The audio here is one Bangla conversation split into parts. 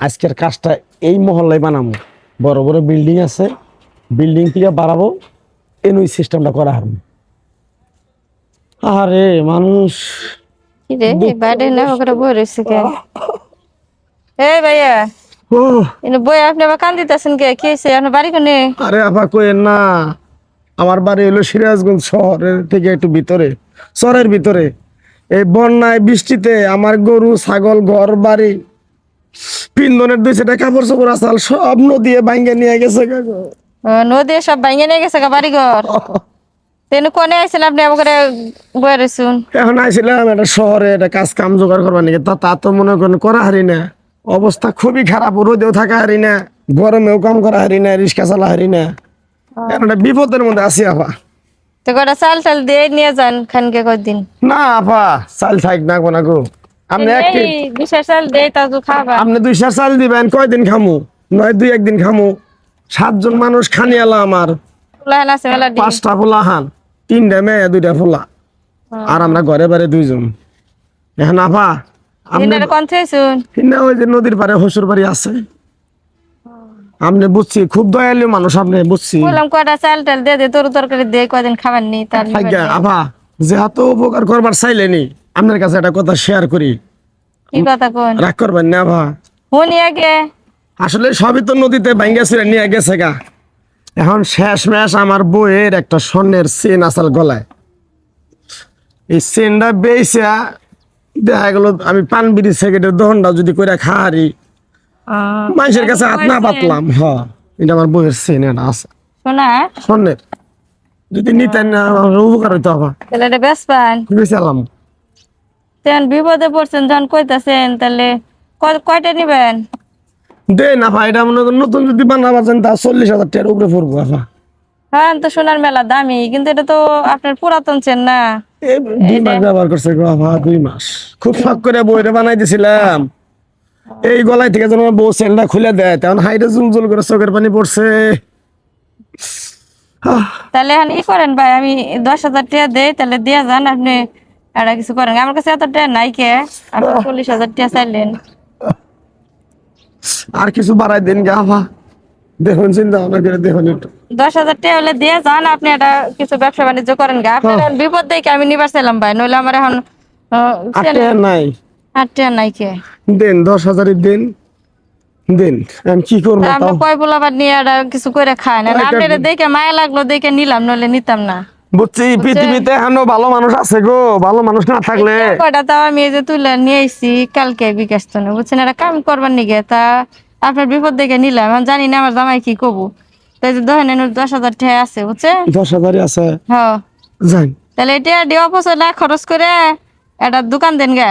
আজকের কাজটা এই মহল্লায় বানাবো বড় বড় বিল্ডিং আছে। বিল্ডিং থেকে বাড়াবো। এনুই সিস্টেমটা করা হবে। আরে মানুষ বাইরে না ওখানে বই রয়েছে কে? এই ভাইয়া বই আপনি আবার কান দিতেছেন কে? কি হয়েছে? আপনার বাড়ি কোনে? আরে আপা কইেন না। আমার বাড়ি হলো সিরাজগঞ্জ শহরের থেকে একটু ভিতরে শহরের ভিতরে। এই বন্যায় বৃষ্টিতে আমার গরু ছাগল ঘর বাড়ি পিন্দনের দুই সেটা কাপড় চোপড় আসাল সব নদী ভাঙ্গে নিয়ে গেছে কাকু নদী সব ভাঙে নিয়ে গেছে বাড়ি ঘর তেন কোনে আইছেন আপনি? বই রয়েছুন এখন আইছিলাম একটা শহরে একটা কাজ কাম জোগাড় করবার নাকি। তা তা তো মনে করেন করা হারি না। অবস্থা খুবই খারাপ রোদেও থাকা হারি না গরমেও কাম করা হারি না রিক্সা চালা হারি না। এখন একটা বিপদের মধ্যে আছি আপা। তো কটা চাল টাল দিয়ে নিয়ে যান খানকে কদিন না আপা চাল থাক না কোনা গো। আপনি এক আপনি চাল দিবেন কয়দিন খামু? নয় দুই একদিন খামু। সাতজন মানুষ খানি আমার। পাঁচটা ফুলা হান তিনটা মেয়ে দুইটা ফুলা। আর আমরা ঘরে বারে দুইজন। এখন আপা ওই যে নদীর পারে হসুর বাড়ি আছে। আপনি বুঝছি খুব দয়ালু মানুষ আপনি বুঝছি। বললাম কটা চাল টাল দিয়ে দে তোর তরকারি দিয়ে কদিন খাবার নি তার। আপা যেহেতু উপকার করবার চাইলেনি আপনার কাছে একটা কথা শেয়ার করি। কি কথা কোন? রাগ করবেন না আপা শুনি আগে আসলে সবই তো নদীতে ভাঙ্গা ছিঁড়ে নিয়ে গেছে গা। এখন শেষ ম্যাশ আমার বইয়ের একটা স্বর্ণের চেন আসাল গলায়। এই চেনটা বেয়েছে দেখা গেল আমি পান বিড়ি সেকেন্ডের দহনটা যদি করে খাহারি মানুষের কাছে হাত না পাতলাম হ। এটা আমার বইয়ের চেন এটা আছে। স্বর্ণের। যদি নিতেন না উপকার হইতো আবার। বেশ পান বেচালাম তেন বিপদে পড়ছেন যখন কইতাছেন তাহলে কয়টা নিবেন? দে না ভাই এটা মনে করেন নতুন যদি বানাবার চান তা চল্লিশ হাজার টাকার উপরে পড়ব আপা হ্যাঁ তো সোনার মেলা দামি কিন্তু এটা তো আপনার পুরাতন চেন না। এই দুই মাস ব্যবহার করছে গো বাবা দুই মাস। খুব শখ করে বইটা বানাই দিছিলাম এই গলায় থেকে যেন বউ সেলটা খুলে দেয় তখন হাইটে জুল জুল করে চোখের পানি পড়ছে। তাহলে এখন ই করেন ভাই আমি দশ হাজার টাকা দেই তাহলে দিয়ে যান আপনি একটা কিছু করেন আমার কাছে এত টাকা নাই কে। আপনি চল্লিশ হাজার টাকা চাইলেন। আর কিছু বাড়াই দিন গা বাবা। দেখুন চিন্তা ভাবনা করে দেখুন একটু। দশ হাজার টাকা হলে দিয়ে যান আপনি একটা কিছু ব্যবসা বাণিজ্য করেন গা। আপনার এখন বিপদ দেখে আমি নিবার চাইলাম ভাই নইলে আমার এখন টাকা নাই। আট টাকা নাই কে। দেন দশ হাজারের দিন। দেন আমি কি করব তাও? কয় পোলাবার নিয়ে একটা কিছু করে খায় না। আপনার দেখে মায়া লাগল দেখে নিলাম নইলে নিতাম না। বুঝছি পৃথিবীতে এখনও ভালো মানুষ আছে গো ভালো মানুষ না থাকলে। কয়টা তাও আমি এই যে তুলে নিয়ে আইছি কালকে বিকাশ তো বুঝছেন? এটা কাম করবার নিগে তা আপনার বিপদ দেখে নিলাম। আমি জানি না আমার জামাই কি কবু। তাই যে দহেন দশ হাজার টাকা আছে বুঝছে দশ হাজারই আছে। হ্যাঁ যাই। তাহলে এটা দেওয়া পয়সা না খরচ করে একটা দোকান দেন গা।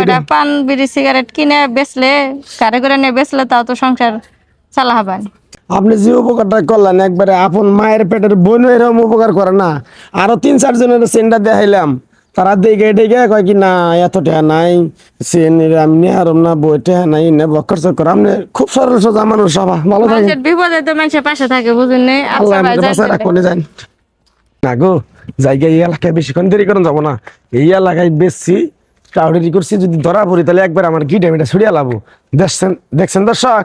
ওটা পান বিড়ি সিগারেট কিনে বেচলে কারে করে নিয়ে বেচলে তাও তো সংসার চালা হবান আপনি যে উপকারটা করলেন একবারে আপন মায়ের পেটের বোন এরকম উপকার করে না। আরও তিন চারজনের সেন্টার দেখাইলাম তারা দেখে দেখে কয় কি না এত টাকা নাই। সেন আমি আরম না বই টাকা নাই না বক্কর চক্কর। আপনি খুব সরল সোজা মানুষ সবা। ভালো থাকে বিপদে তো মানুষের পাশে থাকে বুঝুন নেই? আল্লাহ আমাদের বাসায় রাখুন যান। না গো জায়গা এই এলাকায় বেশিক্ষণ দেরি করেন যাব না। এই এলাকায় বেশি কাউরি করছি যদি ধরা পড়ি তাহলে একবার আমার গিটে মিটা ছড়িয়ে লাবো। দেখছেন দেখছেন দর্শক?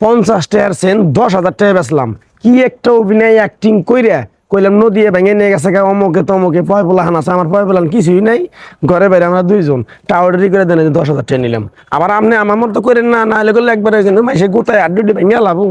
পঞ্চাশ টাকার সেন দশ হাজার টাকা বেচলাম। কি একটা অভিনয় অ্যাক্টিং কইরা কইলাম, নদীয়ে ভেঙে নিয়ে গেছে গা, অমকে তমকে পয় পোলাহান আছে, আমার পয় পোলান কিছুই নাই। ঘরে বাইরে আমরা দুইজন টাওয়ারি করে দেন দশ হাজার টাকা নিলাম। আবার আপনি আমার মতো করেন না না হলে করলে একবারে মাসে গোটায় আড্ডি ভেঙে লাভো